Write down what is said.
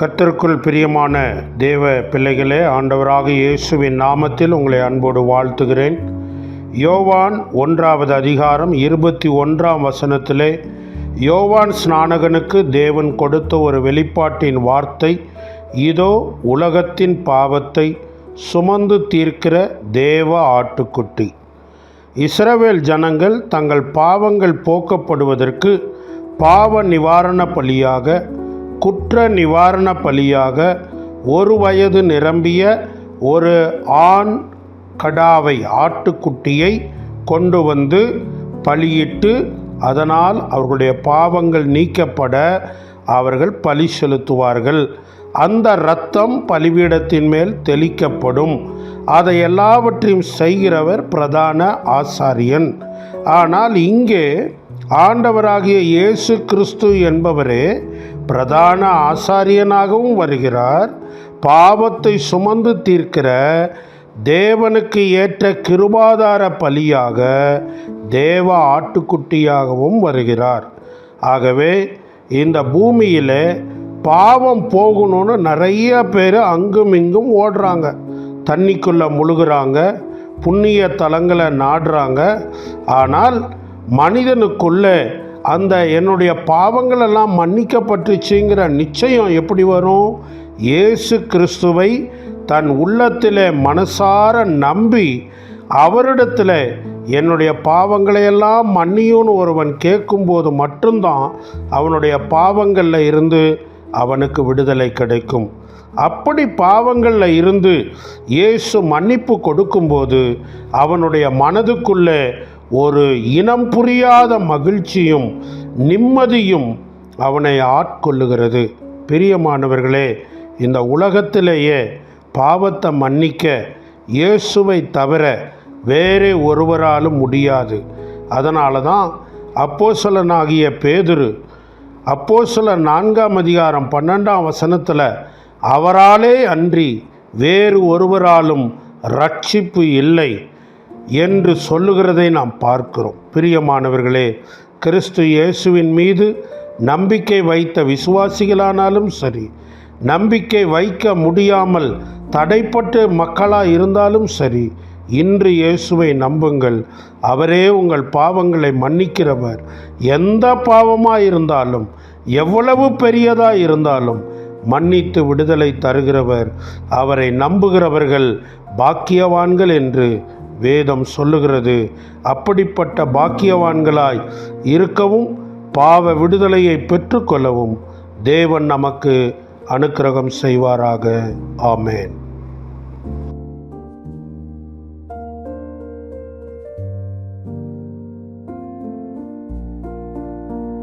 கர்த்தருக்குள் பிரியமான தேவ பிள்ளைகளே ஆண்டவராக இயேசுவின் நாமத்தில் உங்களை அன்போடு வாழ்த்துகிறேன். யோவான் ஒன்றாவது அதிகாரம் இருபத்தி ஒன்றாம் வசனத்திலே யோவான் ஸ்நானகனுக்கு தேவன் கொடுத்த ஒரு வெளிப்பாட்டின் வார்த்தை இதோ உலகத்தின் பாவத்தை சுமந்து தீர்க்கிற தேவ ஆட்டுக்குட்டி. இஸ்ரவேல் ஜனங்கள் தங்கள் பாவங்கள் போக்கப்படுவதற்கு பாவ நிவாரண பலியாக குற்ற நிவாரண பலியாக ஒரு வயது நிரம்பிய ஒரு ஆண் கடாவை ஆட்டுக்குட்டியை கொண்டு வந்து பலியிட்டு அதனால் அவர்களுடைய பாவங்கள் நீக்கப்பட அவர்கள் பலி செலுத்துவார்கள். அந்த இரத்தம் பலிபீடத்தின் மேல் தெளிக்கப்படும். அதை எல்லாவற்றையும் செய்கிறவர் பிரதான ஆசாரியன். ஆனால் இங்கே ஆண்டவராகிய இயேசு கிறிஸ்து என்பவரே பிரதான ஆசாரியனாகவும் வருகிறார். பாவத்தை சுமந்து தீர்க்கிற தேவனுக்கு ஏற்ற கிருபாதார பலியாக தேவ ஆட்டுக்குட்டியாகவும் வருகிறார். ஆகவே இந்த பூமியில் பாவம் போகணும்னு நிறைய பேர் அங்கும் இங்கும் ஓடுறாங்க. தண்ணிக்குள்ளே முழுகிறாங்க புண்ணிய தலங்களை நாடுறாங்க. ஆனால் மனிதனுக்குள்ளே அந்த என்னுடைய பாவங்கள் எல்லாம் மன்னிக்கப்பட்டுச்சுங்கிற நிச்சயம் எப்படி வரும்? இயேசு கிறிஸ்துவை தன் உள்ளத்தில் மனசார நம்பி அவரிடத்தில் என்னுடைய பாவங்களையெல்லாம் மன்னியும்னு ஒருவன் கேட்கும்போது மட்டும்தான் அவனுடைய பாவங்களில் இருந்து அவனுக்கு விடுதலை கிடைக்கும். அப்படி பாவங்களில் இருந்து இயேசு மன்னிப்பு கொடுக்கும்போது அவனுடைய மனதுக்குள்ளே ஒரு இனம் புரியாத மகிழ்ச்சியும் நிம்மதியும் அவனை ஆட்கொள்ளுகிறது. பிரியமானவர்களே இந்த உலகத்திலேயே பாவத்தை மன்னிக்க இயேசுவை தவிர வேறே ஒருவராலும் முடியாது. அதனால தான் அப்போசலனாகிய பேதுரு அப்போசல நான்காம் அதிகாரம் பன்னெண்டாம் வசனத்தில் அவராலே அன்றி வேறு ஒருவராலும் ரட்சிப்பு இல்லை. என்று சொல்லுகிறதை நாம் பார்க்கிறோம். பிரியமானவர்களே கிறிஸ்து இயேசுவின் மீது நம்பிக்கை வைத்த விசுவாசிகளானாலும் சரி நம்பிக்கை வைக்க முடியாமல் தடைப்பட்டு மக்களாக இருந்தாலும் சரி இன்று இயேசுவை நம்புங்கள். அவரே உங்கள் பாவங்களை மன்னிக்கிறவர். எந்த பாவமாக இருந்தாலும் எவ்வளவு பெரியதாக இருந்தாலும் மன்னித்து விடுதலை தருகிறவர். அவரை நம்புகிறவர்கள் பாக்கியவான்கள் என்று வேதம் சொல்லுகிறது. அப்படிப்பட்ட பாக்கியவான்களாய் இருக்கவும் பாவ விடுதலையை பெற்றுக்கொள்ளவும் தேவன் நமக்கு அனுக்கிரகம் செய்வாராக. ஆமேன்.